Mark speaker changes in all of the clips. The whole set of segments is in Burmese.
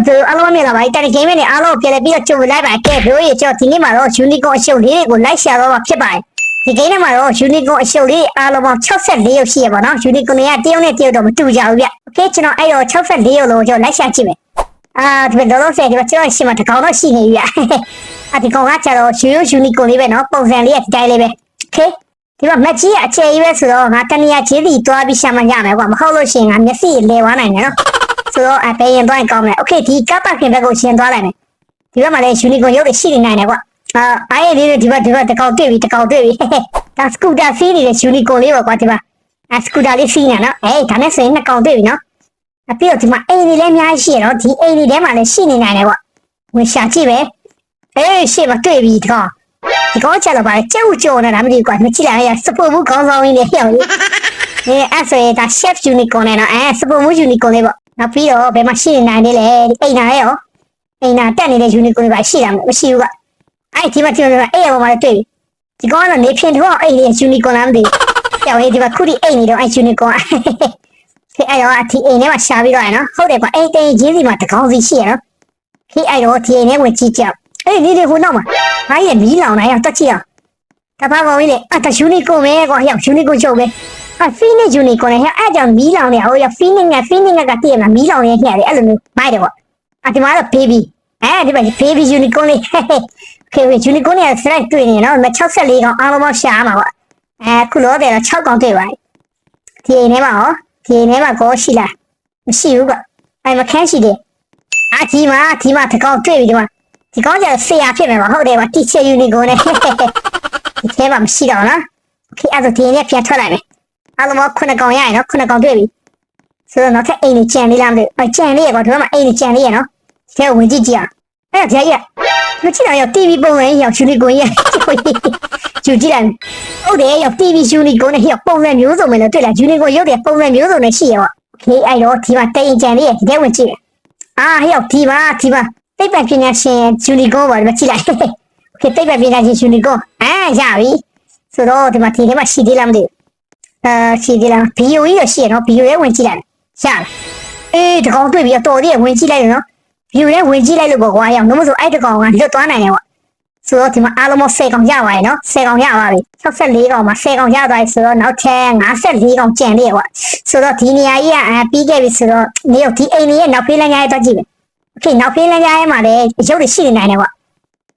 Speaker 1: သူအလုံးမြင်လာပါတဲ့ဂိမ်းနဲ့အားလုံးပြန်လဲပြီးတော့ကြိုလိုက်ပါကဲဘိုးကြီးကျွန်တော်ဒီနေ့မှာတော့ unicorn အရှုပ်လေးတွေကိုလိုက်ရှာတော့မှာဖြစ်ပါတယ်ဒီဂိမ်းထဲမှာတော့ unicorn အရှုပ်လေးအားလုံးပေါင်း64ရုပ်ရှိရပါတော့ unicorn တွေကတယောက်နဲ့တယောက်တော့မတူကြဘူးဗျโอเคကျွန်တော်အဲ့တော့64ရုပ်လုံးကျွန်တော်လိုက်ရှာကြည့်မယ်အာဒီဘယ်လိုလဲဒီမှာကျွန်တော်ရှိမှတစ်ကောင်တော့ရှိနေပြီဗျအာဒီကောင်ကကျတော့ရိုးရိုး unicorn လေးပဲနော်ပုံစံလေးကဒီတိုင်းလေးပဲโอเคဒီမှာမက်ကြီးအခြေကြီးပဲဆိုတော့ငါတနေရာချင်းစီသွားပြီးရှာမှရမယ်ကွာမဟုတ်လို့ရှိရင်ငါမျက်စိလဲသွားနိုင်တယ်နော် ဆိုတော့အပေးရင်တော့ကောင်းမယ်โอเคဒီကပ်ပတ်ခင်ဘက်ကိုရှင်းသွားလိုက်မယ်ဒီဘက်မှာလည်းယူနီကွန်ရုပ်တွေရှိနေနိုင်တယ်ကွာအာအားရလေးတွေဒီဘက်ဒီဘက်တကောင်တွေ့ပြီတကောင်တွေ့ပြီဒါစကူတာစီးနေတဲ့ယူနီကွန်လေးပါကွာဒီမှာအဲစကူတာလေးစီးနေနော်အေးဒါနဲ့ဆိုရင်နှစ်ကောင်တွေ့ပြီနော်အပြီးတော့ဒီမှာအိမ်တွေလည်းအများကြီးရှိရတော့ဒီအိမ်တွေထဲမှာလည်းရှိနေနိုင်တယ်ကွာဝင်ရှာကြည့်ပဲအေးရှေ့မှာတွေ့ပြီဒီကောင်ဒီကောင်ချက်တော့ပါကျုပ်ကြော်နေတာမသိဘူးကွာမကြည့်လိုက်ရစပိုဘူးခေါင်းဆောင်ရင်းလေးဟျောက်လေးအဲအဲ့ဆိုရင်ဒါ chef unicorn နဲ့နော်အဲစပိုဘူး unicorn လေးပေါ့ နောက်ပြီးတော့ဘယ်မှာရှိနေနိုင်လဲလေအိမ်နာရဲ့ရောအိမ်နာတက်နေတဲ့ unicorn တွေပါရှိတာမရှိဘူးကအဲ့ဒီမှာဒီမှာအဲ့ရပေါ်မှာတွေ့ပြီဒီကောင်ကတော့နေဖြင်တော့အဲ့ဒီ unicorn လားမသိဘူးကြောက်ရေးဒီမှာခုဒီအိမ်နေတော့အဲ့ unicorn ခေအဲ့တော့ဒီအိမ်ထဲမှာရှာပြီးတော့ရနော်ဟုတ်တယ်ကွာအဲ့တိန်ချင်းစီမှာတကောင်စီရှိရနော်ခေအဲ့တော့ဒီအိမ်ထဲဝင်ကြည့်ကြအဲ့ဒီဒီဟိုနောက်မှာဟာရဲ့မီးလောင်နေအောင်တက်ကြည့်အောင်တပတ်ကောင်ကြီးလေအတ unicorn ပဲကွာဟျောက် unicorn ချုပ်ပဲ 啊，Phoenix Unicorn 咧，အဲ့ကြောင့်မီးလောင်နေဟိုရ Phoenix က Phoenix ကတည်မှာမီးလောင်နေခဲ့တယ်အဲ့လိုမျိုးမိုက်တယ်ပေါ့အဒီမှာတော့ baby အဲဒီမှာ baby unicorn လေး okay unicorn နဲ့ strike တွေ့နေနော်64ကောင်အားလုံးပေါင်းရှာမှာပေါ့အဲခုလောတယ်တော့6ကောင်တွေ့ပါဒီအိမ်ထဲမှာဟောဒီအိမ်ထဲမှာကောရှိလားမရှိဘူးကအဲမခန်းရှိတယ်အာဒီမှာဒီမှာတကောင်တွေ့ပြီဒီမှာဒီကောင်ကျဆရာဖြစ်မယ်ပါဟုတ်တယ်ပါ teacher unicorn နဲ့ဒီထဲမှာမရှိတော့နော် okay အဲ့ဒါဒီနေ့ပြန်ထွက်လိုက်မယ် အားလုံးပေါင်းခုနှစ်ကောင်ရရင်နော်ခုနှစ်ကောင်တွေ့ပြီဆိုတော့နောက်ထပ်အိမ်ကြီးကြံလေးလားမသိဘူးအကြံလေးရကွာဒီမှာအိမ်ကြီးကြံလေးရနော်ဒီထဲဝင်ကြည့်ကြည့်အောင်အဲ့ဒါကြာကြီးကမကြည့်တော့ရောက် TV ပုံစံရောက်ယူနီကွန်ရကျူကြည့်လိုက်ဟုတ်တယ်ရောက် TV ယူနီကွန်နဲ့ရောက်ပုံစံမျိုးစုံပဲလို့တွေ့လားယူနီကွန်ရုပ်တယ်ပုံစံမျိုးစုံနဲ့ရှိရပေါ့ခေအဲ့တော့ဒီမှာတိမ်ကြံလေးရဒီထဲဝင်ကြည့်တယ်အာရောက်ဒီမှာဒီမှာသိပ္ပံပညာရှင်ယူနီကွန်ပါဒီမှာကြည့်လိုက်ခေသိပ္ပံပညာရှင်ယူနီကွန်အာရပြီဆိုတော့ဒီမှာဒီထဲမှာရှိသေးလားမသိဘူး အဲရှိသေးလားဘီယိုကြီးရရှိရနော်ဘီယိုရဲဝင်ကြည့်လိုက်ရလားအေးတကောင်တွေ့ပြီးတော့တော်သေးရဝင်ကြည့်လိုက်ရနော်ဘီယိုရဲဝင်ကြည့်လိုက်လို့ပေါ့ကွာရအောင်လို့မဆိုအဲ့တကောင်ကလွတ်သွားနိုင်တယ်ပေါ့ဆိုတော့ဒီမှာအားလုံးပေါင်း10ကောင်ရပါရဲ့နော်10ကောင်ရပါပြီ64ကောင်မှာ10ကောင်ရသွားပြီဆိုတော့နောက်ထပ်54ကောင်ကျန်သေးရပေါ့ဆိုတော့ဒီနေရာကြီးကအဲပြီးခဲ့ပြီဆိုတော့နေရောဒီအိမ်ကြီးရဲ့နောက်ဖေးလမ်းကြားရဲ့တော့ကြည့်မယ်โอเคနောက်ဖေးလမ်းကြားရဲ့မှာလည်းရုပ်တွေရှိနေနိုင်တယ်ပေါ့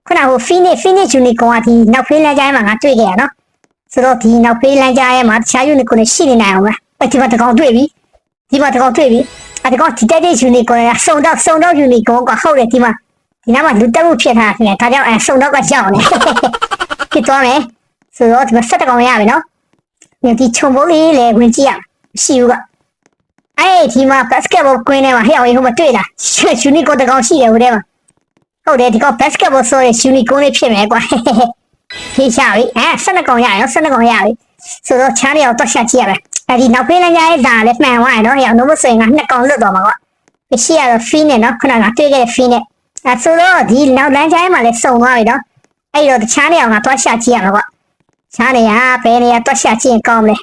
Speaker 1: ခုနကဟို Phoenix Phoenix Unicorn ကဒီနောက်ဖေးလမ်းကြားရဲ့မှာငါတွေ့ခဲ့ရနော် ဆိုတော့ဒီနောက်ဖေးလမ်းကြားရဲမှာတခြားယူနီကွန်တွေရှိနေနိုင်အောင်ပဲအဲ့ဒီမှာတကောင်တွေ့ပြီဒီမှာတကောင်တွေ့ပြီအဲ့ဒီကောင်ဒီတက်တဲ့ယူနီကွန်ကစုံတော့စုံတော့ယူနီကွန်ကဟုတ်တယ်ဒီမှာဒီနားမှာလူတက်မှုဖြစ်ထားတယ်ဒါကြောင့်အဲစုံတော့ကကြောက်နေဖြစ်သွားမယ်ဆိုတော့ဒီမှာဆက်တကောင်ရပြီနော်ဒီခြုံပိုးလေးလည်းဝင်ကြည့်ရမရှိဘူးကအဲ့ဒီမှာဘတ်စကတ်ဘောကွင်းထဲမှာဟဲ့အောင်ဟိုမှာတွေ့လားယူနီကွန်တကောင်ရှိတယ်ဟိုထဲမှာဟုတ်တယ်ဒီကောင်ဘတ်စကတ်ဘောဆိုရယူနီကွန်လေးဖြစ်မယ်ကွာ ဖြေးရှာပြီအဲ12ကောင်ရရနော်12ကောင်ရပြီဆိုတော့ချမ်းလေးအောင်တော့ရှာကြည့်ရမယ်အဲဒီနောက်ဖေးလမ်းကြားရဲ့ဒါလည်းမှန်သွားရနော်ဟဲ့အောင်လို့ဆိုရင်က2ကောင်လွတ်သွားမှာကွာရှိရတော့ fee နဲ့နော်ခုနကတွေ့ခဲ့တဲ့ fee နဲ့အဲဆိုတော့ဒီနောက်လမ်းကြားရဲ့မှာလည်းစုံသွားပြီနော်အဲ့တော့တခြားနေအောင်ကတော့ရှာကြည့်ရမှာကွာချမ်းနေရဘယ်နေရာတော့ရှာကြည့်ရင်ကောင်းမလဲ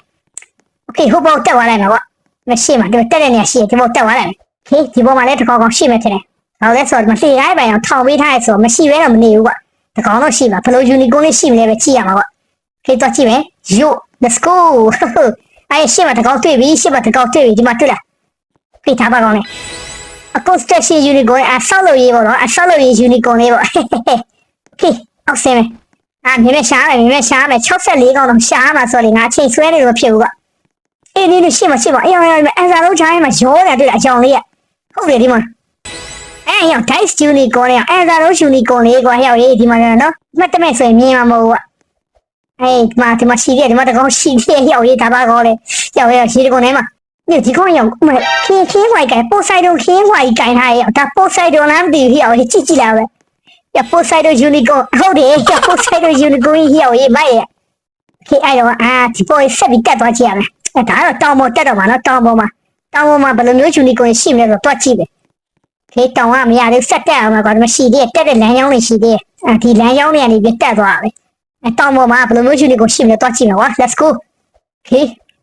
Speaker 1: โอเคဟိုဘောတက်သွားလိုက်မှာကွာမရှိမှာဒီတက်တဲ့နေရာရှိဒီဘောတက်သွားလိုက်မယ်โอเคဒီဘောမှာလည်းတစ်ကောင်ကောင်ရှိမယ်ထင်တယ်ဟောလဲဆိုတော့မလှေခိုင်းပိုင်အောင်ထောင်ပေးထားရဆိုမရှိဘဲတော့မနေဘူးကွာ တကောင်တော့ရှိမှာဘယ်လိုယူနီကွန်လေးရှိမလဲပဲကြည့်ရမှာပေါ့ခေတော့ကြည့်မယ်ယို let's go အဲ့ရှေ့မှာတကောင်တွေ့ပြီရှေ့မှာတကောင်တွေ့ပြီဒီမှာတွေ့လားဖိထားပါကောင်းလေအကောစတက်ရှိယူနီကွန်အဆောက်လို့ရေးပေါ့နော်အဆောက်လို့ရေးယူနီကွန်လေးပေါ့ခေအောက်ဆင်းမယ်အာမြင်မဲ့ရှားမယ်မြင်မဲ့ရှားမယ်64ကောင်တော့ရှားမှာဆိုလေငါအချိန်ဆွဲနေလို့ဖြစ်ဘူးကအေးဒီလိုရှေ့မှာရှေ့မှာအေးအေးအန်စာလုံးချိုင်းမှာရောတယ်တွေ့လားအကြောင်လေးရဟုတ်တယ်ဒီမှာ အဲ့ရောက် dice unicorn နဲ့အဲ့ဒါတော့ unicorn လေးကွာရောက်ရေးဒီမှာနော်မှတ်တမဲ့ဆိုရင်မြင်မှာမဟုတ်ဘူးအဲ့ဒီမှာဒီမှာရှိတယ်ဒီမှာတကောင်ရှိတယ်ရောက်ရေးဒါပါကောလေရောက်ရေးရှိတကောင်ထဲမှာဒီဒီကောင်ရောက်မခင်းခင်းဝိုက်ကပိုဆိုင်ဒုံခင်းဝိုက်ကင်ထားရအောင်ဒါပိုဆိုင်ဒုံလားမသိဘူးရောက်ရေးကြည့်ကြည့်လာပဲရပိုဆိုင်ဒုံ unicorn ဟုတ်တယ်ရပိုဆိုင်ဒုံ unicorn ရောက်ရေးမိုက်ရခေအဲ့တော့အာဒီပေါ်ဆက်ပြီးတက်သွားကြည့်ရမယ်အဲ့ဒါတော့တောင်ပေါ်တက်တော့မှာနော်တောင်ပေါ်မှာတောင်ပေါ်မှာဘယ်လိုမျိုး unicorn ရှိမလဲဆိုတော့တွက်ကြည့်ပဲ ခေတောင်ကမရသေးဆက်တက်အောင်ကွာဒီမှာရှိသေးတယ်တက်တဲ့လမ်းကြောင်းတွေရှိသေးတယ်အဲဒီလမ်းကြောင်းတွေကနေပြီးတက်သွားတယ်အဲတောင်ပေါ်မှာဘယ်လိုမျိုးယူနီကိုရှိမလဲတော့ကြည့်မယ်ကွာ let's go ခေ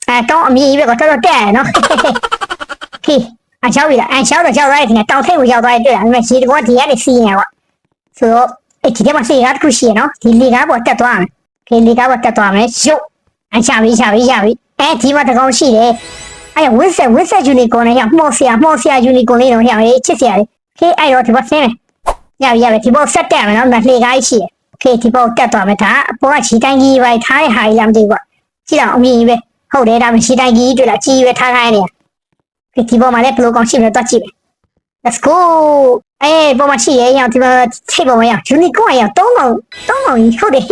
Speaker 1: အဲတောင်အမြင်ကြီးပဲကွာတော်တော်တက်ရနော်ခေအချောက်ပြီလားအချောက်တော့ချောက်လိုက်တယ်တောင်ထိပ်ကိုရောက်သွားတယ်တွေ့လားဒါပေမဲ့ရေတကောဒီကနေစီးနေတာကွာဆိုတော့အဲ့ဒီထဲမှာစီကားတစ်ခုရှိရနော်ဒီလေကားပေါ်တက်သွားမယ်ခေလေကားပေါ်တက်သွားမယ်ရုပ်အချပြီချပြီချပြီအဲဒီမှာတကောင်ရှိတယ် အဲ့ဝစ်ဆက်ဝစ်ဆက်ယူနီကွန်နဲ့ရမှော်ဆရာမှော်ဆရာယူနီကွန်လေးတော့ရရေးချစ်ဆရာလေးခေအဲ့တော့ဒီပေါ်ဆင်းမယ်ရပြီရပြီဒီပေါ်ဆက်တက်မယ်နော်လေကားရှိတယ်ခေဒီပေါ်တက်သွားမယ်ဒါအပေါ်ကချီတိုင်းကြီးပဲထားတဲ့ဟာကြီးလားမသိဘူးကွာကြည့်တော့အမြင်ကြီးပဲဟုတ်တယ်ဒါမှချီတိုင်းကြီးတွေ့လားကြီးပဲထားခိုင်းနေခေဒီပေါ်မှာလည်းဘလိုကောင်ရှိမယ်တော့ကြည့်မယ် Let's go အေးပေါ်မှာရှိရဲ့ရောက်ဒီမှာထိပ်ပေါ်မှာရောက်ယူနီကွန်ရောက်သုံးကောင်သုံးကောင်ကြီးဟုတ်တယ်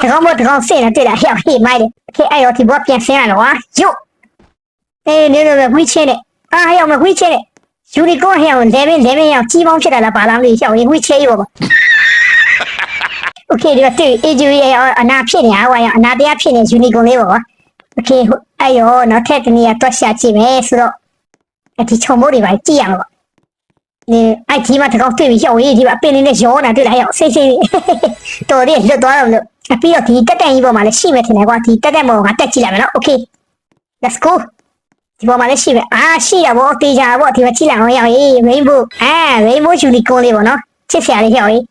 Speaker 1: တကောင်မတကောင်စင်နေတွေ့လားရောက်ဟေးမိုက်တယ်ခေအဲ့တော့ဒီဘောပြန်ဆင်းရတော့ဟာယုတ် အေးနေနေဝှီးချင်းနဲ့အာရောက်မဝှီးချင်းနဲ့ယူနီကွန်ဟဲ့အောင်လေဘင်းလေဘင်းရောက်ကြီးပေါင်းဖြစ်တာလားပါလားမသိရောက်ရင်ဝှီးချေးရောပါโอเคဒီကတွေ့အေဂျူရဲ့အနာဖြစ်နေတာဟိုရောက်အနာတရားဖြစ်နေယူနီကွန်လေးပါโอเคအဲ့ရောနောက်ထပ်တနည်းတွက်ရှာကြည့်မယ်ဆိုတော့အဒီချုံမိုးတွေပါကြည့်ရမှာပါနေအဲ့ဒီမှာတကောင်တွေ့ပြီးရောက်ရေးဒီမှာအပင်လေးနဲ့ရောနေတာတွေ့လားရောက်စိတ်စိတ်တော်လေးလွတ်သွားတော့လို့ ပြီးတော့ဒီတက်တက်ကြီးပေါ်မှာလည်းရှိမယ်ထင်တယ်ကွာဒီတက်တက်ပေါ်ကတက်ကြည့်လိုက်မယ်နော် okay let's go ဒီပေါ်မှာလည်းရှိမယ်အာရှိတာဗောတေချာဗောဒီမှာကြည့်လိုက်အောင်ရောက်ရေး rainbow အာ rainbow unicorn လေးဗောနော်ချစ်စရာလေးရောက်ရေး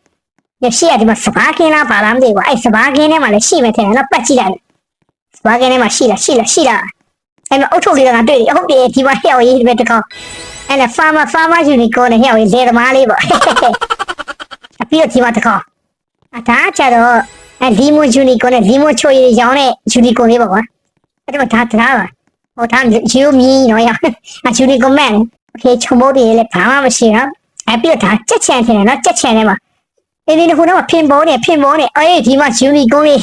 Speaker 1: ရရှိရဒီမှာစပါးကင်းလားပါလားမသိဘူးအဲ့စပါးကင်းထဲမှာလည်းရှိမယ်ထင်တယ်နော်ပတ်ကြည့်လိုက်စပါးကင်းထဲမှာရှိလားရှိလားရှိလားအဲ့မှာအုတ်ထုတ်လေးကတွေ့တယ်ဟုတ်တယ်ဒီမှာရောက်ရေးဒီဘက်တကောင်အဲ့ဒါ farmer farmer unicorn နဲ့ရောက်ရေးလေသမားလေးဗောအပြီးတော့ဒီမှာတကောင်အဒါကြတော့အဲလီမိုယူနီကွန်နဲ့လီမိုချိုရီရောင်းတဲ့ယူနီကွန်လေးပါကွာအဲ့ဒါမှဒါတရားပါ ဟိုဒါယူမီနော်ရအယူနီကွန်မန်โอเคချုံမိုးတွေလည်းဘာမှမရှိတော့အဲပြီးတော့ဒါကြက်ချန်ထင်တယ်နော်ကြက်ချန်ထဲမှာအင်းဒီခုတော့ဖင်ပေါ်နေဖင်ပေါ်နေအေးဒီမှာယူနီကွန်လေး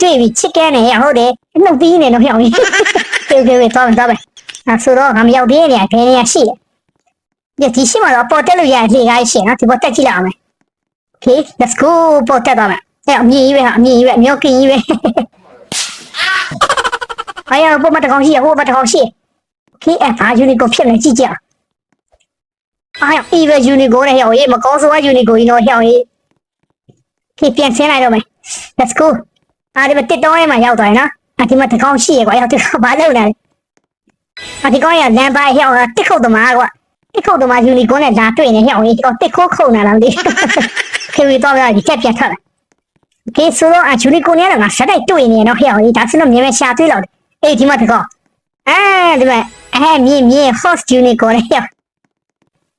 Speaker 1: တွေ့ပြီချစ်ကဲနေရဟုတ်တယ်နှုတ်သီးနေတော့ဟျောင်းကြီးကေကေတော့တော့ပဲအဲဆိုတော့ငါမရောက်သေးနေရဘယ်နေရရှိလဲဒီရှိမှာတော့ပေါ်တက်လို့ရလေကားရှိနော်ဒီပေါ်တက်ကြည့်လိုက်အောင်မယ် Okay let's go ပေါ်တက်တော့မယ်အဲ့အမြင်ကြီးပဲဟာအမြင်ကြီးပဲအမြောက်ကင်းကြီးပဲ ။ဘာရဘုံမတကောင်ရှိရဟိုဘတကောင်ရှိရ။ KF ဘာ unicorn ဖြစ်လဲကြည့်ကြ။အားရ evil unicorn နဲ့ဟောင်းရေးမကောင်းဆိုးက unicorn ကြီးတော့ဟောင်းရေး။ခေပြန်ဆင်းလိုက်တော့မယ်။ Let's go ။အားဒီမှာတစ်တောင်းရဲမှာရောက်သွားရင်နော်။အဒီမှာတကောင်ရှိရကွာ။ရောက်တယ်ဘာလုပ်လဲ။အဒီကောင်ရလမ်းပါဟောင်းတာတစ်ခုတ်သမားကွာ။တစ်ခုတ်သမား unicorn နဲ့လာတွေ့နေဟောင်းရေးဒီကောင်တစ်ခုတ်ခုတ်နေလားမသိဘူး။ခေပြီးတော့ရဒီချက်ပြန်ထွက်လာ။ကေဆိုတော့အချူနီကိုနေရတာငါဆက်တိုက်တွေ့နေရတော့ဟဲ့အောင်ဒါဆိုတော့မြဲမြဲရှာတွေ့လောက်တယ် အေးဒီမှာတကောင်အဲဒီမှာအဲမြင်မြင် host unit ကိုလည်းရောက်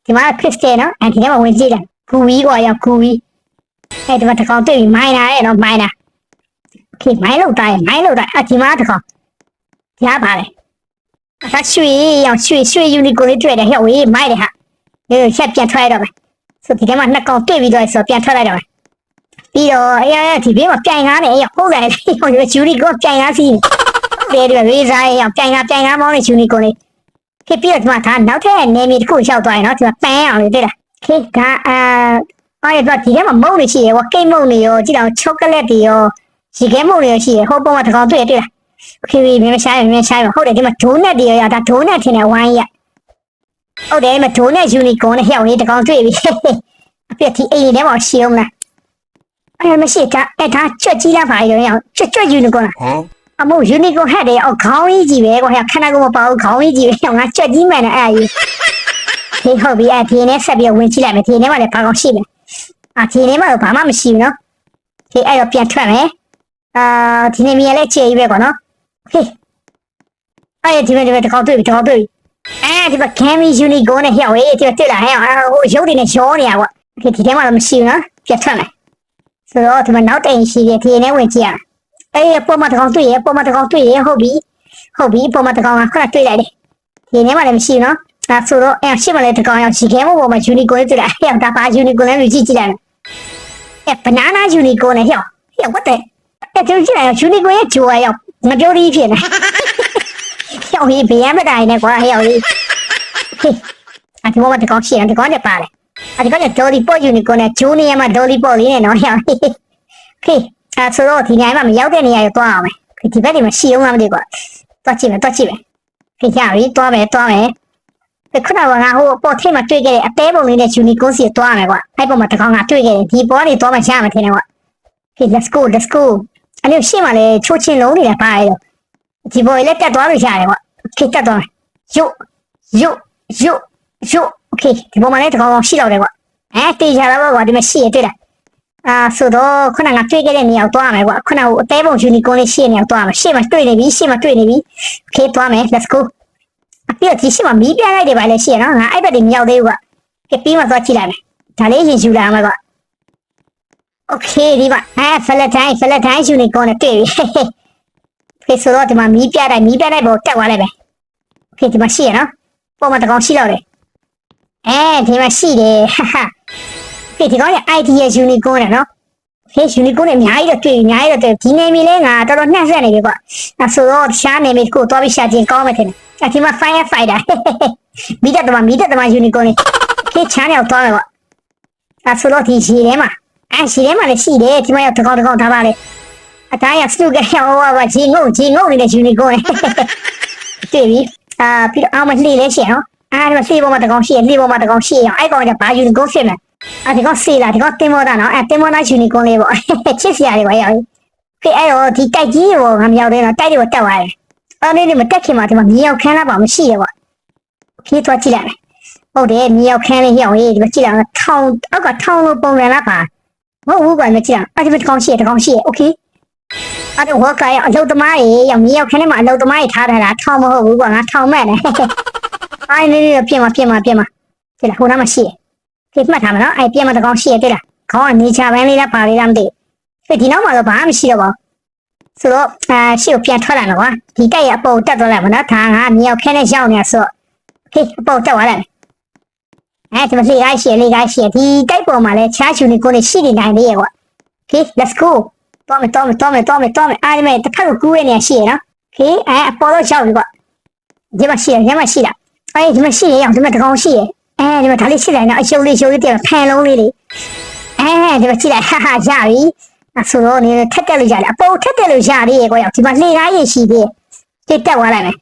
Speaker 1: ဒီမှာ Christian နော်အဲဒီထဲမှာဝင်ကြည့်တယ်ဂူဝီကွာရောက်ဂူဝီအဲဒီမှာတကောင်တွေ့ပြီးမိုင်းလာရဲ့နော်မိုင်းလာခေမိုင်းလောက်တိုင်းမိုင်းလောက်တိုင်းအဒီမှာတကောင်ရပါလေအဲ့ဒါရွှေရောက်ရွှေရွှေ unit ကိုလည်းတွေ့တယ်ဟဲ့ဝေးမိုင်းတယ်ဟာဒီချက်ပြန်ထွက်ရတော့မယ်ဆိုဒီထဲမှာနှစ်ကောင်တွေ့ပြီးတော့ဆိုပြန်ထွက်လိုက်တော့မယ်ပြီးတော့အေးအေးဒီဘေးမှာပြိုင်ကားနေအေးဟုတ်တယ်ဟိုကျူရီကိုပြိုင်ကားစီး တယ်ဒီရေစားရအောင်ပြိုင်ကားပြိုင်ကားမောင်းနေဂျူနီကိုလေခေပြီးတော့ဒီမှာဒါနောက်ထပ်နေမီတစ်ခုရောက်သွားရင်နော်ဒီမှာပန်းအောင်လေတွေ့လားခေဒါအာအဲ့တော့ဒီထဲမှာမုံနေရှိရယ်ဝကိတ်မုံနေရောကြည့်တော့ချောကလက်တွေရောရေခဲမုံတွေရောရှိရယ်ဟိုပုံမှာတစ်ကောင်တွေ့တွေ့လားခေပြီးမင်းရှားမင်းရှားဟုတ်တယ်ဒီမှာဒိုးနက်တွေရောဒါဒိုးနက်ထင်တယ်ဝိုင်းရဟုတ်တယ်ဒီမှာဒိုးနက်ယူနီကွန်နဲ့ဟျောက်နေတစ်ကောင်တွေ့ပြီအပြည့်ဒီအိမ်ထဲမှာရှိအောင်လားအဲ့မရှိတာအဲ့ဒါကြွက်ကြီးလာပါရောရအောင်ကြွက်ကြွက်ယူနီကွန်
Speaker 2: Huh?
Speaker 1: အမို့ ယူနီကွန်ဟက်တယ်အော်ခေါင်းကြီးကြီးပဲကွာခဏကမပေါ့ခေါင်းကြီးကြီးပဲငါကြွက်ကြီးမှန်တယ်အဲ့ဒါကြီးဒီဟုတ်ပြီအဲ့ဒီနဲ့ဆက်ပြီးဝင်ကြည့်လိုက်မယ်ဒီနဲ့မှလည်းဘာကောင်ရှိလဲအာဒီနဲ့မှတော့ဘာမှမရှိဘူးနော်ဒီအဲ့တော့ပြန်ထွက်မယ်အာဒီနေ့မြင်လဲချေကြီးပဲကွာနော်ဟေးအဲ့ဒီမဲ့ဒီမဲ့တကောက်တွေ့ပြီတကောက်တွေ့ပြီအဲ့ဒီမှာကမ်မီယူနီကွန်နဲ့ဟျောက်ဟေးဒီတွေ့လာဟဲ့ဟိုရုပ်တွေနဲ့ရောနေရကွာဒီဒီထဲမှာတော့မရှိဘူးနော်ပြန်ထွက်မယ်ဆိုတော့ဒီမှာနောက်တိန်ရှိတယ်ဒီနဲ့ဝင်ကြည့်ရအေး ပေါ်မှာတကောင်တွေ့ရပေါ်မှာတကောင်တွေ့ရဟုတ်ပြီဟုတ်ပြီပေါ်မှာတကောင်ကခဏတွေ့လိုက်တယ်ဒီနဲ့မှလည်းမရှိဘူးနော်ဒါဆိုတော့အဲရှစ်မလဲတကောင်ရောက်ရှိခဲမို့ပေါ်မှာယူနီကွန်တွေ့လိုက်ဟဲ့ဒါပါယူနီကွန်လဲလူကြည့်ကြည့်လိုက်အဲဘနာနာယူနီကွန်နဲ့ဟဲ့ဟဲ့ what the အဲသူကြည့်လိုက်ယူနီကွန်ရဲ့ဂျိုးရောက်မပြောသေးဖြစ်နေဟဲ့ဟေးဘေးရမတိုင်းနဲ့ကွာဟဲ့ဟေးဟေးအဒီပေါ်မှာတကောင်ရှိတယ်တကောင်နဲ့ပါတယ်အဒီကနေ့ဒေါ်လီပေါ့ယူနီကွန်နဲ့ဂျိုးနေရမှာဒေါ်လီပေါ့လေးနဲ့နော်ဟဲ့ခေ အဲဆိုတော့ဒီနေရာမှာမရောက်တဲ့နေရာကိုသွားအောင်ပဲဒီဘက်တွေမှာရှိအောင်လားမသိဘူးကွာသွားကြည့်မယ်သွားကြည့်မယ်ခေကြပြီသွားမယ်သွားမယ်ဒီခုနကငါဟိုပေါ်ထိပ်မှာတွေ့ခဲ့တဲ့အသေးပုံလေးနဲ့ယူနီကွန်စီသွားမယ်ကွာအဲ့ပုံမှာတကောင်ကတွေ့ခဲ့တယ်ဒီပေါ်ကနေသွားမှရမှာထင်တယ်ကွာခေ let's go let's go အဲ့လိုရှေ့မှာလည်းချိုးချင်းလုံးနေတာပါရဲ့ဒီပေါ်လည်းတက်သွားလို့ရတယ်ကွာခေတက်သွားမယ်ယုတ်ယုတ်ယုတ်ယုတ် okay ဒီပေါ်မှာလည်းတကောင်ရှိတော့တယ်ကွာအဲတေးချတာပေါ့ကွာဒီမှာရှိရတွေ့လား အာဆိုတော့ခုနကတွေ့ခဲ့တဲ့နေရာကိုသွားမယ်ကွာခုနကအသေးပုံယူနီကွန်လေးရှိတဲ့နေရာကိုသွားမယ်ရှေ့မှာတွေ့နေပြီရှေ့မှာတွေ့နေပြီโอเคသွားမယ် let's go အပြည့်ဒီရှေ့မှာမီးပြလိုက်တယ်ပါလေရှေ့နော်ငါအဲ့ဘက်ဒီမရောက်သေးဘူးကွာကဲပြီးမှသွားကြည့်လိုက်မယ်ဒါလေးရင်ယူလာမှာကွာโอเคဒီမှာအဲဖလက်တိုင်းဖလက်တိုင်းယူနီကွန်နဲ့တွေ့ပြီဖေဆိုတော့ဒီမှာမီးပြတိုင်းမီးပြတိုင်းပေါ်တက်သွားလိုက်ပဲโอเคဒီမှာရှိရနော်ပေါ်မှာတကောင်ရှိတော့တယ်အဲဒီမှာရှိတယ်ဟာဟာ ဟေးဒီကောင်က ID ရဲ့ unicorn တဲ့နော်ဟေး unicorn နဲ့အများကြီးတော့တွေ့အများကြီးတော့တွေ့ဒီနေမီလေးငါတော်တော်နှက်ဆက်နေပြီကွာအဆိုတော့ရှားနေမီကိုတော့ပြီးရှားခြင်းကောင်းမယ်ထင်တယ်အဒီမှာ fire fighter မိတက်တမမိတက်တမ unicorn နဲ့ဟေးချမ်းရောက်သွားမယ်ကွာအဆိုတော့ဒီရှည်ထဲမှာအဲရှည်ထဲမှာလည်းရှိတယ်ဒီမှာရောက်တကောင်တကောင်ထားပါလေအသားရစတုကရဟောပါဂျင်းငုံဂျင်းငုံနေတဲ့ unicorn တွေ့ပြီအာပြီးတော့အောက်မှာလှေလဲရှိရနော်အဲဒီမှာလှေပေါ်မှာတကောင်ရှိရလှေပေါ်မှာတကောင်ရှိရအောင်အဲ့ကောင်ကဘာ unicorn ဖြစ်မလဲ အာဒီကောင်စေးလာဒီကောင်တင်မောတာနော်အဲတင်မောတာ unicorn လေးပေါ့ချစ်စရာတွေပါရောက်ပြီအဲ့တော့ဒီတိုက်ကြီးကိုငါမရောက်သေးတော့တိုက်တွေကိုတက်သွားတယ်အဲ့ဒီမတက်ခင်မှာဒီမှာမြေရောက်ခန်းလာပါမရှိရပေါ့ဖြေးသွားကြည့်လိုက်ဟုတ်တယ်မြေရောက်ခန်းလေးရောက်ရေးဒီမှာကြည့်လိုက်ထောင်အောက်ကထောင်လိုပုံစံလားပါဟုတ်ဘူးကွာမကြည့်အောင်အဲ့ဒီတကောင်ရှိရတကောင်ရှိရโอเคအဲ့တော့ဝါကရအလုတ်သမားရေရောက်မြေရောက်ခန်းထဲမှာအလုတ်သမားရေထားထားတာထောင်မဟုတ်ဘူးကွာငါထောင်မဲ့တယ်အိုင်းလေးလေးပြင်မှာပြင်မှာပြင်မှာဒီလားဟိုနားမှာရှိရ ဒီမှတ်ထားမယ်နော်အဲ့ပြင်မှာတကောင်ရှိရတဲ့လားခေါင်းကနေချပန်းလေးလားပါလေးလားမသိဘူးဒီနောက်မှာတော့ဘာမှမရှိတော့ပါဘူးဆိုတော့အာရှေ့ကိုပြန်ထွက်လာတော့ကွာဒီတက်ရအပေါ်တက်သွားလိုက်မနော်ဒါငါမြေရောက်ခန်းထဲရောက်နေဆိုတော့ဟေးအပေါ်တက်သွားလိုက်အဲဒီမှာလေကားရှိရလေကားရှိရဒီတိုက်ပေါ်မှာလဲချားချူနေကိုနေရှိနေနိုင်သေးရဲ့ကွာဟေး let's go တော်မယ်တော်မယ်တော်မယ်တော်မယ်တော်မယ်အားမယ်တစ်ခါကိုကူးရနေရှိရနော်ဟေးအဲအပေါ်တော့ရောက်ပြီကွာဒီမှာရှိရဒီမှာရှိတာအဲဒီမှာရှိရအောင်ဒီမှာတကောင်ရှိရ အဲဒီမှာဒါလေးရှိတယ်နော်အရှုံးလေးရှုံးလေးတင်ဖန်လုံးလေးလေးအဲဒီမှာရှိတယ်ဟာဟာရပြီအဆိုတော့နေထက်တက်လို့ရတယ်အပေါ်ထက်တက်လို့ရသေးရဲ့ကွာဒီမှာလေကားရရှိသေးတယ်တက်သွားလိုက်မယ်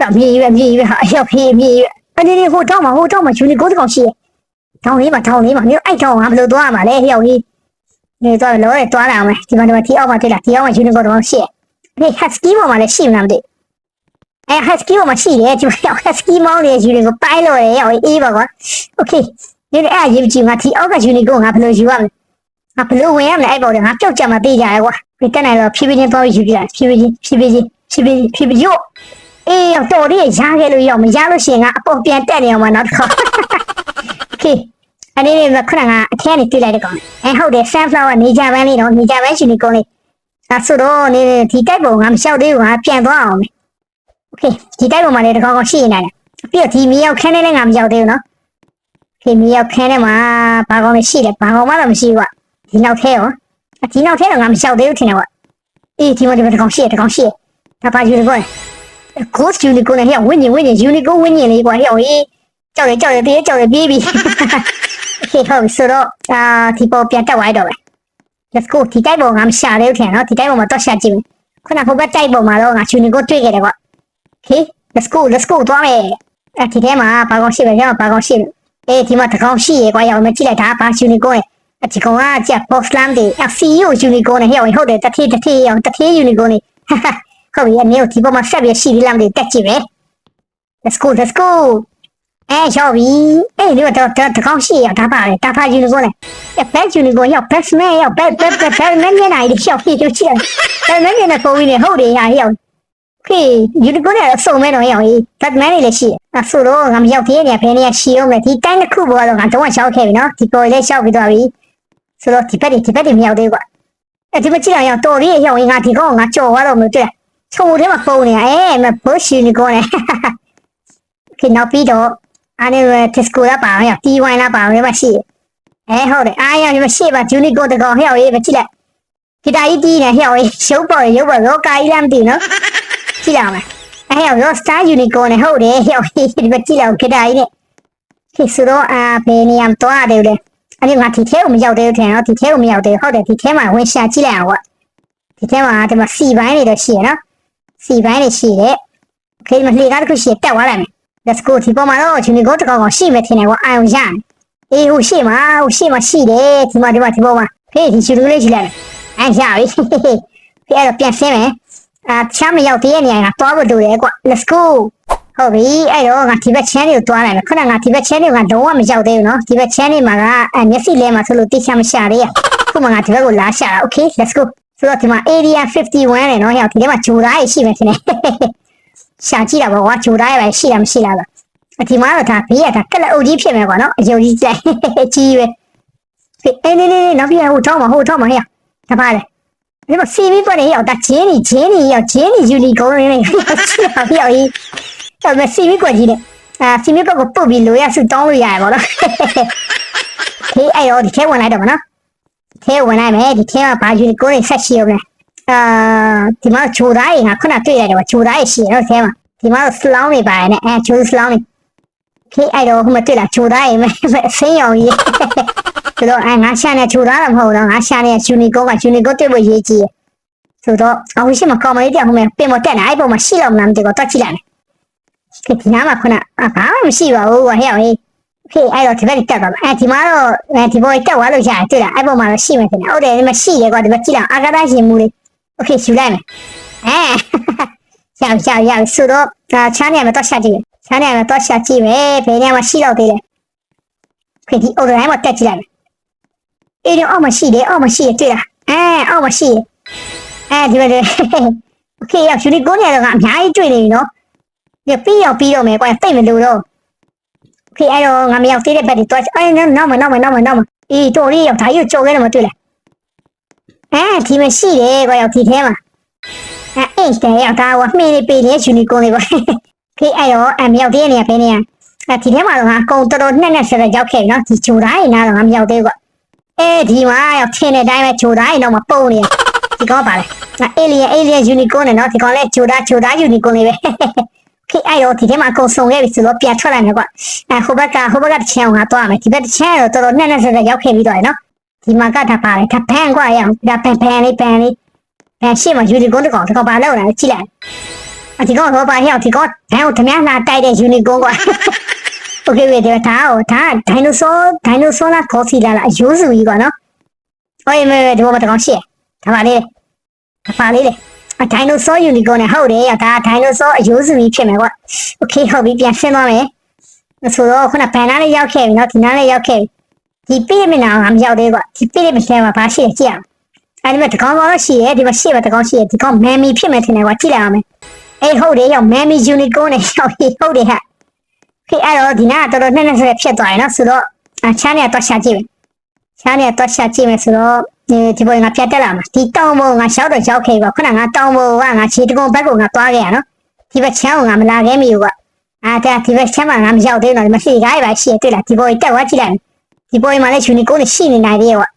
Speaker 1: တော့မြေရွယ်မြေရွယ်ဟာအရောက်ဖေးမြေရွယ်အနေနဲ့ဟိုတောင်းမှာဟိုတောင်းမှာယူနီကိုတကောင်ရှိရတောင်းလေးမှာတောင်းလေးမှာမျိုးအဲ့တောင်းကဘယ်လိုသွားမှာလဲဟျောက်ကြီးနေတော့လောရဲသွားလာအောင်မယ်ဒီမှာဒီမှာဒီအောက်မှာတွေ့လားဒီအောက်မှာယူနီကိုတကောင်ရှိရဟေးဟက်စကီပေါ်မှာလည်းရှိမှမသိ အဲ husky ပေါ်မှာရှိတယ်ဒီမှာ husky မောင်းနေတဲ့ယူတွေကိုပိုင်လို့ရရောအေးပါကွာ okay ဒီအဲ့အရေးကြီးမှာဒီအောက်ကယူနီကိုငါဘယ်လိုယူရမလဲငါဘယ်လိုဝင်ရမလဲအဲ့ပေါ်တော့ငါပြုတ်ကြမှာပြေးကြရဲကွာဒီတက်နိုင်တော့ဖြည်းဖြည်းချင်းတော့ယူကြဖြည်းဖြည်းချင်းဖြည်းဖြည်းချင်းဖြည်းဖြည်းဖြည်းဖြည်းရောအေးတော်ရရခဲ့လို့ရောမရလို့ရှိရင်ငါအပေါ်ပြန်တက်နေအောင်မနောက်တစ်ခါ okay အနေနဲ့ခုနကအထက်ကနေတွေ့လိုက်တဲ့ကောင်အဲဟုတ်တယ် sunflower နေကြပန်းလေးတော့နေကြပန်းရှင်ဒီကောင်လေးဒါဆိုတော့နေဒီတိုက်ပုံငါမလျှောက်သေးဘူးငါပြန်သွားအောင် โอเคဒီတိုက်ပုံမှာလည်းတကောင်ကောင်ရှိနေတယ်ပြီးတော့ဒီမြေရောက်ခန်းထဲလည်းငါမရောက်သေးဘူးနော်ဒီမြေရောက်ခန်းထဲမှာဘာကောင်လဲရှိတယ်ဘာကောင်မှတော့မရှိဘူးကွာဒီနောက်ထဲရောဒီနောက်ထဲတော့ငါမလျှောက်သေးဘူးထင်တယ်ကွာအေးဒီမှာဒီမှာတကောင်ရှိတယ်တကောင်ရှိတယ်ဒါပါယူနေကွာ ghost unicorn နဲ့ဟဲ့ဝင်းညင်ဝင်းညင် unicorn ဝင်းညင်လေးကွာဟဲ့ဟေးကြောက်ရကြောက်ရပြေးကြောက်ရပြေးပြီဟေးဟုတ်ဆိုတော့အာဒီပေါ်ပြန်တက်သွားတော့ပဲ let's go ဒီတိုက်ပေါ်ငါမရှာသေးဘူးထင်နော်ဒီတိုက်ပေါ်မှာတော့ရှာကြည့်မယ်ခုနကဟိုဘက်တိုက်ပေါ်မှာတော့ငါ unicorn တွေ့ခဲ့တယ်ကွာ ဟေး let's go let's go သွားမယ်အဲဒီထဲမှာဘာကောင်ရှိပဲရောဘာကောင်ရှိအေးဒီမှာတကောင်ရှိရေကွာရောက်မကြည့်လိုက်တာဘာ unicorn အဒီကောင်ကကြက် box lam တွေ FCU unicorn နဲ့ဟဲ့ဟုတ်တယ်တထေးတထေးအောင်တထေး unicorn နဲ့ဟုတ်ပြီအနေကိုဒီပေါ်မှာဆက်ပြီးရှိပြီးလားမသိတက်ကြည့်ပဲ let's go let's go အဲရောက်ပြီအေးဒီတော့တော့တကောင်းရှိရဒါပါလေဒါပါယူနီကိုလေအဲဘက်ယူနီကိုရောက်ဘက်မဲရောက်ဘက်ဘက်ဘက်ဘက်မဲနေနိုင်ဒီရောက်ပြီကျချင်အဲမဲနေကိုဝင်နေဟုတ်တယ်ဟာရောက် ခေယူနီကိုလည်းအစုံမဲတော့ရောက်ပြီဘက်မဲနေလည်းရှိအဆိုတော့ငါမရောက်သေးနေဖဲနေရှိအောင်လေဒီတိုင်းတစ်ခုပေါ်တော့ငါတော့ရှောက်ခဲ့ပြီနော်ဒီပေါ်လေးရှောက်ပြီးသွားပြီဆိုတော့ဒီဘက်ဒီဘက်ဒီမရောက်သေးကွာအဲဒီမကြည့်အောင်တော်လေးရောက်ရင်ငါဒီကောင်ငါကြော်သွားတော့မတွေ့ချိုထဲမှာပုံနေအဲမဘုရှိနီကိုလေခေနောက်ပြီးတော့အားနေတက်စကိုလာပါအောင်တီဝိုင်းလာပါအောင်မရှိအဲဟုတ်တယ်အားရမရှိပါဂျူနီကိုတကောင်ဟဲ့ရေးမကြည့်လိုက်ဂီတာကြီးတီးနေဟဲ့ရေးရုပ်ပေါ်ရုပ်ပေါ်ရောကာကြီးလားမသိနော် ကြည့်လိုက်မယ်အဲဟဲ့ရောစတာယူနီကိုနဲ့ဟုတ်တယ်ဟဲ့ရေးဒီမကြည့်လိုက်ဂီတာကြီးနဲ့ခေဆိုတော့အာဘယ်နေရာတော့တယ်လေအဲ့ဒီငါဒီထဲကိုမရောက်သေးဘူးထင်နော်ဒီထဲကိုမရောက်သေးဟုတ်တယ်ဒီထဲမှာဝင်ရှာကြည့်လိုက်အောင်ကွဒီထဲမှာဒီမှာစီပိုင်းတွေတော့ရှိရနော်စီပိုင်းတွေရှိတယ်။ခေဒီမှာလေကားတစ်ခုရှိတက်သွားလိုက်မယ်။ Let's go ဒီပေါ်မှာတော့ချင်းကိုတကောင်ကောင်ရှိမယ်ထင်တယ်ကွာအာယုံရမယ်။အေးဟိုရှိမှာဟိုရှိမှာရှိတယ်ဒီမှာဒီမှာဒီပေါ်မှာဖေးဒီချူလူလေးကြည့်လိုက်မယ်။အဲရပြီ။ဖေးအဲ့တော့ပြန်ဆင်းမယ်။ အာချမ်းမရောက်သေးတဲ့နေရာကသွားဖို့လိုတယ်ကွာ။ Let's go ဟုတ်ပြီအဲ့တော့ငါဒီဘက်ချမ်းလေးကိုတွားလိုက်မယ်ခုနကငါဒီဘက်ချမ်းလေးကလုံးဝမရောက်သေးဘူးနော်ဒီဘက်ချမ်းလေးမှာကအမျက်စိလဲမှာဆိုလို့တိချမရှာသေးရခုမှငါဒီဘက်ကိုလာရှာတာ okay let's go ဆိုတော့ဒီမှာ area 51နဲ့နော်ဟဲ့ဒီထဲမှာဂျိုသားရရှိမယ်ထင်တယ်ရှာကြည့်တာပေါ့ကွာဂျိုသားရပဲရှိတာမရှိလားလားအဒီမှာတော့ဒါဘေးကဒါကလအုပ်ကြီးဖြစ်မယ်ကွာနော်အယုံကြီးကြိုက်ကြီးပဲအေးနေနေနောက်ပြဟိုထောင်းမှာဟိုထောင်းမှာဟဲ့ဒါပါလေ ဒီမှာစီမီပေါ်နေရောက်ဒါဂျင်းနီဂျင်းနီရောက်ဂျင်းနီယူနီကုန်းနေနေချစ်ပါပြောကြီးအဲ့မဲ့စီမီကွက်ကြီးနဲ့အာစီမီကွက်ကိုပုတ်ပြီးလိုရဆူတောင်းလို့ရတယ်ပေါ့နော်ခေးအဲ့ရောဒီထဲဝင်လိုက်တော့မနော်ထဲဝင်လိုက်မယ်ဒီထဲမှာဘာယူနီကုန်းနေဆက်ရှိအောင်လဲအာဒီမှာချိုသားရင်ကခုနတွေ့ရတယ်ပေါ့ချိုသားရရှိရတော့ထဲမှာဒီမှာစလောင်းနေပါရဲ့နဲ့အဲချိုးစလောင်းနေခေးအဲ့တော့ဟိုမှာတွေ့လာချိုသားရင်မဲ့ဆင်းရောင်ကြီး ဆိုတော့အဲငါရှာနေချိုသားတော့မဟုတ်တော့ငါရှာနေယူနီကုန်းကယူနီကုန်းတွေ့ဖို့ရေးကြည့်ဆိုတော့အခုရှိမကောင်းမလေးတယောက်ဟိုမှာပင်မတက်နေအဲ့ပုံမှာရှိတော့မလားမသိဘူးတော့ကြည့်လိုက်မယ်ခေးဒီနားမှာခုနအာဘာမှမရှိပါဘူးဟဲ့ဟဲ့ဖေးအဲ့တော့ဒီဘက်တက်သွားအဲဒီမှာတော့ဒီဘောတက်သွားလို့ရတယ်တွေ့လားအဲ့ပုံမှာတော့ရှိမယ်ထင်တယ်ဟုတ်တယ်ဒီမှာရှိတယ်ကွာဒီဘက်ကြည့်လိုက်အာကာသရှင်မူလေးโอเคယူလိုက်မယ်အဲရောက်ရောက်ရောက်ဆိုတော့ချမ်းနေမှာတော့ရှာကြည့်ချမ်းနေမှာတော့ရှာကြည့်မယ်ဘယ်နေရာမှာရှိတော့သေးလဲခေဒီအော်တိုင်းမှာတက်ကြည့်လိုက်မယ် အေးတော့အောက်မှာရှိတယ်အောက်မှာရှိတယ်တွေ့လားအဲအောက်မှာရှိတယ်အဲဒီမှာโอเคရောက်ယူနီကိုနေတော့ကအများကြီးတွေ့နေပြီနော်ဒီပြီးရောက်ပြီးတော့မယ်ကွာတိတ်မလို့တော့โอเคအဲ့တော့ငါမရောက်သေးတဲ့ဘက်တွေတော့အဲနောက်မနောက်မနောက်မနောက်မအေးတော်လေးရောက်ဒါကြီးကိုကြော်ခဲ့တယ်မတွေ့လားအဲဒီမှာရှိတယ်ကွာရောက်ဒီထဲမှာအဲအိတ်တယ်ရောက်ဒါကမှီနေပေးနေယူနီကိုနေကွာခေအဲ့တော့အမရောက်သေးတဲ့နေရာဖေးနေရအဲဒီထဲမှာတော့ငါအကုန်တော်တော်နှက်နှက်ဆက်ဆက်ရောက်ခဲ့ပြီနော်ဒီဂျိုတိုင်းနားတော့ငါမရောက်သေးဘူးကွာ အဲဒီမှာရောက်ထင်းတဲ့အတိုင်းပဲဂျိုတိုင်းတော့မပုံနေရဒီကောပါလေအေလီယန်အေလီယန်ယူနီကိုနဲ့နော်ဒီကောင်လဲဂျိုဒါဂျိုဒါယူနီကိုနေပဲခေအဲ့တော့ဒီထဲမှာအကုန်စုံခဲ့ပြီဆိုတော့ပြန်ထွက်လိုက်မယ်ကွာအဲဟိုဘက်ကဟိုဘက်ကတစ်ချမ်းအောင်ငါသွားမယ်ဒီဘက်တစ်ချမ်းတော့တော်တော်နှက်နှက်ဆက်ဆက်ရောက်ခဲ့ပြီးတော့ရနော်ဒီမှာကတာပါလေဒါဘန်ကွာရအောင်ဒါဘန်ဘန်လေးဘန်လေးဘန်ရှေ့မှာယူနီကွန်တကောင်တကောင်ပါလောက်လာကြည့်လိုက်အဒီကောင်ဟောပါဟဲ့ဒီကောင်ဘန်ကိုဓမြလာတိုက်တဲ့ယူနီကွန်ကွာ โอเคပြီဒါဒါဟိုဒါဒိုင်နိုဆောဒိုင်နိုဆောလားခေါ်စီလာလားအယိုးစုကြီးကွာနော်ဟောရေမေဒီဘောမှာတကောင်ရှေ့ဒါပါလေးဒါပါလေးလေအဒိုင်နိုဆောယူနီကွန်နဲ့ဟုတ်တယ်ဒါဒိုင်နိုဆောအယိုးစုကြီးဖြစ်မယ်ကွာโอเคဟုတ်ပြီပြန်ဆင်းသွားမယ်ဆိုတော့ခုနဘန်နာလေးရောက်ခဲ့ပြီနော်ဒီနားလေးရောက်ခဲ့ပြီဒီပြည့်မနာငါမရောက်သေးကွာဒီပြည့်မထဲမှာဘာရှိလဲကြည့်အောင်အဲ့ဒီမှာတကောင်ကောင်ရှိရဲဒီမှာရှိမှာတကောင်ရှိရဲဒီကောင်မမ်မီဖြစ်မယ်ထင်တယ်ကွာကြည့်လိုက်အောင်မယ်အေးဟုတ်တယ်ရောက်မမ်မီယူနီကွန်နဲ့ရောက်ပြီဟုတ်တယ်ဟာ ခေအဲ့တော့ဒီနားကတော်တော်နဲ့နဲ့ဆက်ဖြစ်သွားရင်နော်ဆိုတော့အချမ်းနေတော့ရှာကြည့်မယ်ချမ်းနေတော့ရှာကြည့်မယ်ဆိုတော့ဒီဒီပေါ်ငါပြတ်တက်လာမှာဒီတောင်ပေါ်ငါရှောက်တော့ရောက်ခဲ့ပါခုနငါတောင်ပေါ်ကငါခြေတကုံဘက်ကိုငါသွားခဲ့ရနော်ဒီဘက်ချမ်းကိုငါမလာခဲ့မိဘူးကွာအာဒါဒီဘက်ချမ်းမှာငါမရောက်သေးတော့ဒီမှာရှိကားရပါရှိရတွေ့လားဒီပေါ်တက်သွားကြည့်လိုက်ဒီပေါ်မှာလည်းယူနီကိုနဲ့ရှိနေနိုင်သေးရဲ့ကွာ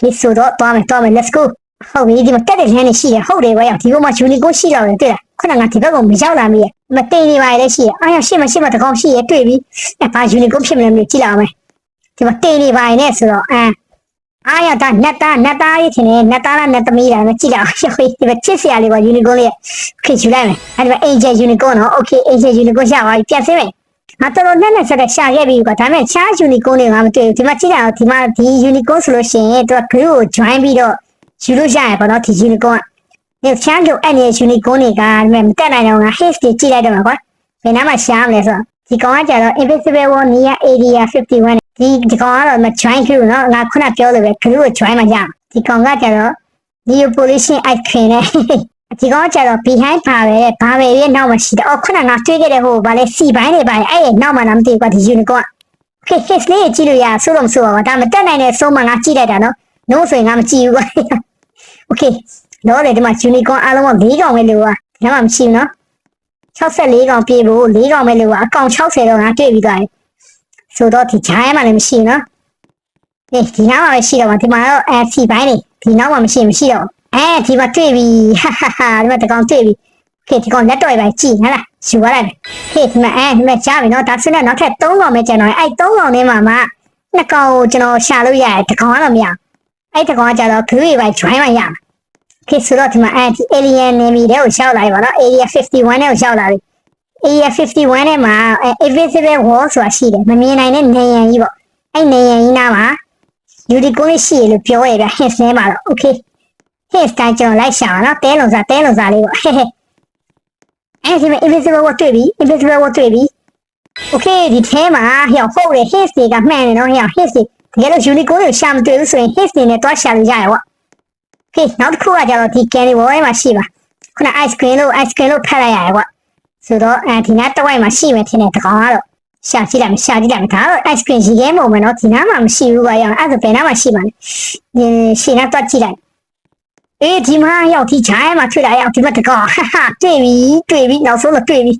Speaker 1: ဒီဆိုတော့သွားမယ်သွားမယ် let's go ဟုတ်ပြီဒီမှာကက်တဲ့လမ်းနေရှိရဟုတ်တယ်ကွာရောက်ဒီကောင်မှယူနီကိုရှိတော့တယ်တွေ့လားခုနကဒီဘက်ကိုမရောက်လာမိရမတင်နေပါလေရှိရအားရရှေ့မှာရှေ့မှာတကောင်ရှိရတွေ့ပြီအဲဘာယူနီကိုဖြစ်မလဲမသိကြည့်လာအောင်မယ်ဒီမှာတင်နေပါရင်လည်းဆိုတော့အမ်အားရတာနတ်သားနတ်သားရေးချင်တယ်နတ်သားလားနတ်သမီးလားမကြည့်လာအောင်ရွှေဒီမှာချစ်စရာလေးကွာယူနီကိုလေးခေယူလိုက်မယ်အဲဒီမှာ AJ ယူနီကိုနော် okay AJ ယူနီကိုရပါပြီပြန်ဆင်းမယ်ငါတော်တော်နဲ့နဲ့ဆက်ကရှာခဲ့ပြီကွာဒါပေမဲ့ရှား unicorn တွေငါမတွေ့ဘူးဒီမှာကြည့်တာဒီမှာဒီ unicorn ဆိုလို့ရှိရင်သူက group ကို join ပြီးတော့ ယူလို့ရရပါတော့ဒီယူနီကိုကဒီချမ်းလို့အဲ့နေယူနီကိုတွေကမတက်နိုင်တော့ငါ haste တွေကြည့်လိုက်တော့မှာကွာဘယ်နားမှာရှားမလဲဆိုတော့ဒီကောင်ကကြတော့ invisible wall near area 51ဒီဒီကောင်ကတော့မ join group နော်ငါခုနပြောလို့ပဲ group ကို join မှာရဒီကောင်ကကြတော့ neopolitan icon နဲ့ဒီကောင်ကျတော့ behind ပါပဲဘာပဲရဲ့နောက်မှာရှိတယ်။အော်ခုနကငါတွေးခဲ့တဲ့ဟိုဗာလဲစီပိုင်းတွေပါရဲ့အဲ့ရဲ့နောက်မှာလားမသိဘူးကွာဒီ unicorn က okay his လေးကြည့်လို့ရဆိုးတော့မဆိုးပါဘူးဒါမတက်နိုင်တဲ့ဆုံးမငါကြည့်လိုက်တာနော်။ no ဆိုရင်ငါမကြည့်ဘူးကွာ။ okay တော့လေဒီမှာ unicorn အားလုံးက၄កောင်ပဲလို့ကွာ။ဒါမှမရှိဘူးနော်။64កောင်ပြေဖို့၄កောင်ပဲလို့ကွာအကောင်60တော့ငါတွေ့ပြီးသွားတယ်။ဆိုတော့ဒီဂျိုင်းမှလည်းမရှိဘူးနော်။အေးဒီနောက်မှာပဲရှိတော့မှာဒီမှာတော့ FC ဘိုင်းနေဒီနောက်မှာမရှိမရှိတော့အဲဒီမှာတွေ့ပြီဟာဟာဟာဒီမှာတကောင်တွေ့ပြီခေဒီကောင်လက်တော့ပဲကြည်ဟဲ့လားယူရလိုက်ခေဒီမှာအဲဒီမှာကြားပြီနော်ဒါဆိုတော့နောက်ထပ်3កောင်ပဲကျန်တော့အဲ3កောင်ထဲမှာမှနှစ်ကောင်ကိုကျွန်တော်ရှာလို့ရတယ်တကောင်ကတော့မရ အဲတကောင်ကကျတော့ group ပဲ join မှရမှာခေဆိုတော့ဒီမှာအဲဒီ alien နေမီတဲ့ကိုရှောက်လာပြီပါနော် area 51နဲ့ကိုရှောက်လာပြီ area 51နဲ့မှာ invisible wall ဆိုတာရှိတယ်မမြင်နိုင်တဲ့နေရန်ကြီးပေါ့အဲ့နေရန်ကြီးနားမှာယူဒီကိုလေးရှိရလို့ပြောရပြ hint ထဲမှာတော့ okay hint တိုင်းကျွန်တော်လိုက်ရှာနော်တဲလုံစားတဲလုံစားလေးပေါ့ဟဲ့ဟဲ့အဲဒီမှာ invisible wall တွေ့ပြီ invisible wall တွေ့ပြီ okay ဒီထဲမှာဟျောဟုတ်တယ် hits တွေကမှန်တယ်နော်ဟျော hits တွေ တကယ်လို့ unicorn ကိုရှာမတွေ့ဘူးဆိုရင် hits တွေနဲ့တွားရှာလို့ရရပေါ့ okay နောက်တစ်ခုကကျတော့ဒီ candy wall ထဲမှာရှိပါခုန ice cream လို့ ice cream လို့ဖတ်လိုက်ရတယ်ပေါ့ဆိုတော့အဲဒီနားတစ်ဝိုက်မှာရှိမယ်ထင်တယ်တကောင်ကတော့ရှာကြည့်လိုက်မရှာကြည့်လိုက်မဒါတော့ ice cream ရေခဲမုံမယ်နော်ဒီနားမှာမရှိဘူးကွာရောအဲ့ဒါဘယ်နားမှာရှိပါလဲဒီရှင်းနားတွက်ကြည့်လိုက်အေးဒီမှာရောက်ဒီချိုင်းမှာထွေလာရောက်ဒီမှာတကောင်ဟာဟာတွေ့ပြီတွေ့ပြီနောက်ဆုံးတော့တွေ့ပြီ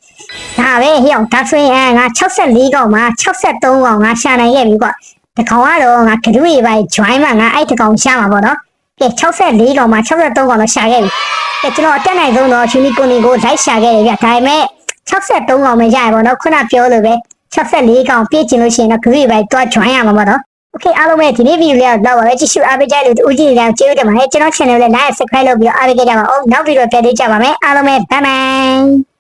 Speaker 1: ဒါပဲဟရောက်ဒါဆိုရင်ငါ64ကောင်မှာ63ကောင်ငါရှာနိုင်ခဲ့ပြီကွာ တကောင်ကတော့ငါကဒူရီပိုင်း join မှာငါအဲ့တကောင်ရှာမှာပေါ့နော်ကဲ64ကောင်မှာ63ကောင်တော့ရှာခဲ့ပြီကဲကျွန်တော်အတက်နိုင်ဆုံးတော့ unicorn ကိုလိုက်ရှာခဲ့တယ်ဗျဒါပေမဲ့63ကောင်ပဲရရပါတော့ခုနပြောလို့ပဲ64ကောင်ပြည့်ကျင်လို့ရှိရင်တော့ group ပဲတွား join ရမှာပေါ့နော် Okay အားလုံးပဲဒီနေ့ဗီဒီယိုလေးတော့ပါပဲကြည့်ရှုအားပေးကြလို့ဦးကြည့်နေကြကျေးဇူးတင်ပါတယ်ကျွန်တော် channel ကိုလည်း like subscribe လုပ်ပြီးတော့အားပေးကြပါဦးနောက်ဗီဒီယိုပြန်တွေ့ကြပါမယ်အားလုံးပဲ bye bye